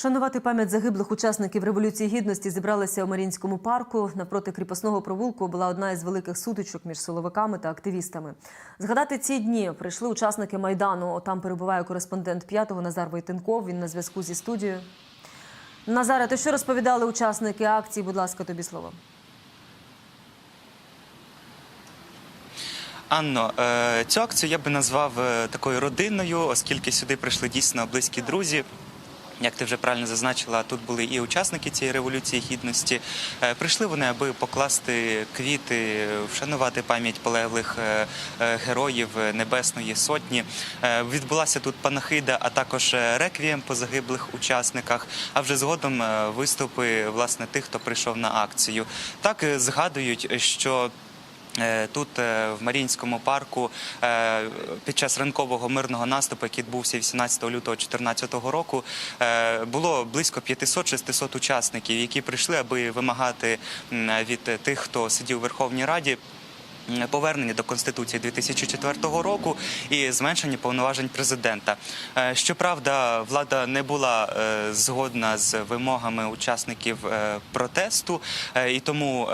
Вшанувати пам'ять загиблих учасників революції гідності зібралися у Марінському парку. Навпроти кріпосного провулку була одна із великих сутичок між силовиками та активістами. Згадати ці дні прийшли учасники майдану. Там перебуває кореспондент п'ятого Назар Войтенков. Він на зв'язку зі студією. Назаре, то що розповідали учасники акції? Будь ласка, тобі слово. Анно, е, цю акцію я би назвав е, такою родинною, оскільки сюди прийшли дійсно близькі друзі. Як ти вже правильно зазначила, тут були і учасники цієї революції гідності. Е, Прийшли вони, аби покласти квіти, вшанувати пам'ять полеглих е, е, героїв Небесної Сотні. Відбулася тут панахида, а також реквієм по загиблих учасниках. А вже згодом виступи власне тих, хто прийшов на акцію. Так згадують, що. Е, Тут е, в Маріїнському парку е, під час ранкового мирного наступу, який відбувся 18 лютого 2014 року, було близько 500-600 учасників, які прийшли, аби вимагати від тих, хто сидів у Верховній Раді. Повернення до конституції 2004 року і зменшення повноважень президента. Е, Щоправда, влада не була е, згодна з вимогами учасників е, протесту, і тому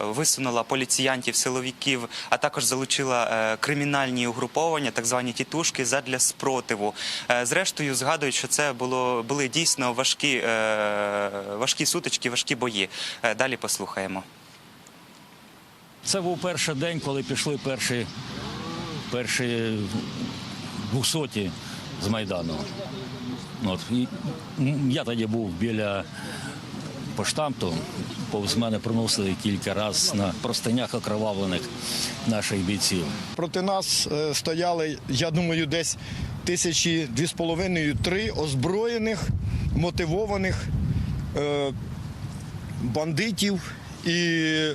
висунула поліціянтів, силовиків, а також залучила кримінальні угруповання, так звані тітушки, задля спротиву. Зрештою, згадують, що це було були дійсно важкі, важкі сутички, важкі бої. Далі послухаємо. Це був перший день, коли пішли перші, перші двохсоті з Майдану. От. І я тоді був біля поштамту, повз мене приносили кілька разів на простинях окровавлених наших бійців. Проти нас е, стояли, я думаю, десь тисячі дві з половиною три озброєних, мотивованих е, бандитів і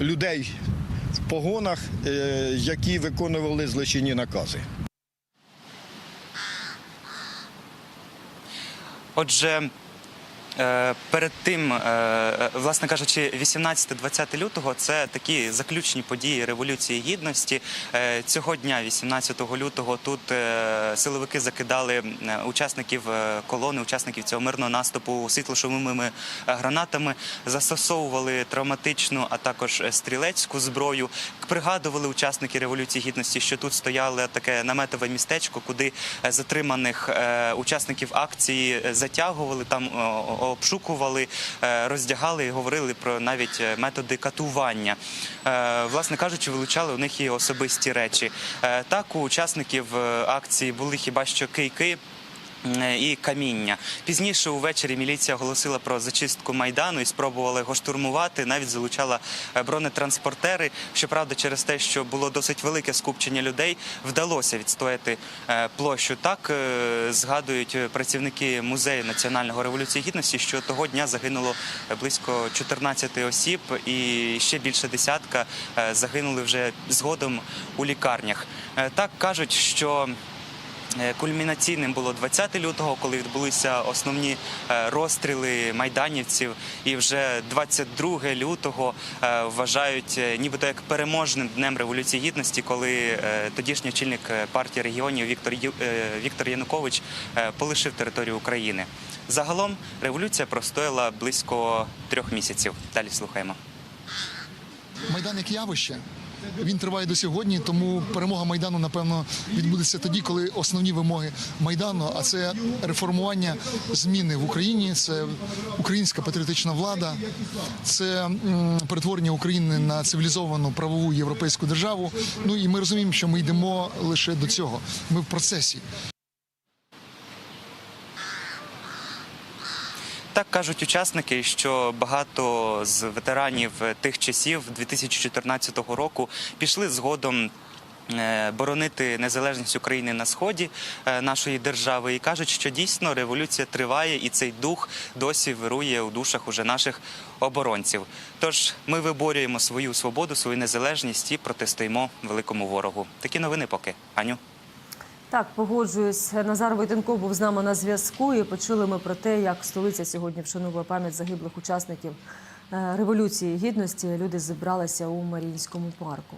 людей в погонах, е, які виконували злочинні накази. Отже, перед тим, е, власне кажучи, 18-20 лютого це такі заключні події Революції Гідності. Е, Цього дня, 18 лютого, тут е, силовики закидали е, учасників е, колони, учасників цього мирного наступу світлошумовими е, гранатами, застосовували травматичну, а також е, стрілецьку зброю. Пригадували учасники Революції Гідності, що тут стояло таке наметове містечко, куди е, затриманих е, учасників акції е, затягували, там е, обшукували, е, роздягали і говорили про навіть е, методи катування. Е, Власне кажучи, вилучали у них і особисті речі. Так, у учасників акції були хіба що кийки. Е, І каміння пізніше увечері міліція оголосила про зачистку майдану і спробувала його штурмувати. Навіть залучала е, бронетранспортери. Щоправда, через те, що було досить велике скупчення людей, вдалося відстояти е, площу. Так згадують працівники музею національного революції гідності, що того дня загинуло близько 14 осіб, і ще більше десятка загинули вже згодом у лікарнях. Так кажуть, що Кульмінаційним було 20 лютого, коли відбулися основні е, розстріли майданівців, і вже 22 лютого е, вважають е, нібито як переможним днем революції гідності, коли е, тодішній очільник е, партії регіонів Віктор е, Віктор Янукович е, полишив територію України. Загалом революція простояла близько трьох місяців. Далі слухаємо. Майдан як явище. Він триває до сьогодні, тому перемога майдану напевно відбудеться тоді, коли основні вимоги майдану, а це реформування зміни в Україні, це українська патріотична влада, це перетворення України на цивілізовану правову європейську державу. Ну і ми розуміємо, що ми йдемо лише до цього. Ми в процесі. Так кажуть учасники, що багато з ветеранів тих часів 2014 року пішли згодом. е, Боронити незалежність України на сході е, нашої держави і кажуть, що дійсно революція триває, і цей дух досі вирує у душах уже наших оборонців. Тож ми виборюємо свою свободу, свою незалежність і протистоїмо великому ворогу. Такі новини поки. Аню. Так, погоджуюсь. Назар Войтенков був з нами на зв'язку. І почули ми про те, як столиця сьогодні вшановує пам'ять загиблих учасників е, революції гідності. Люди зібралися у Маріїнському парку.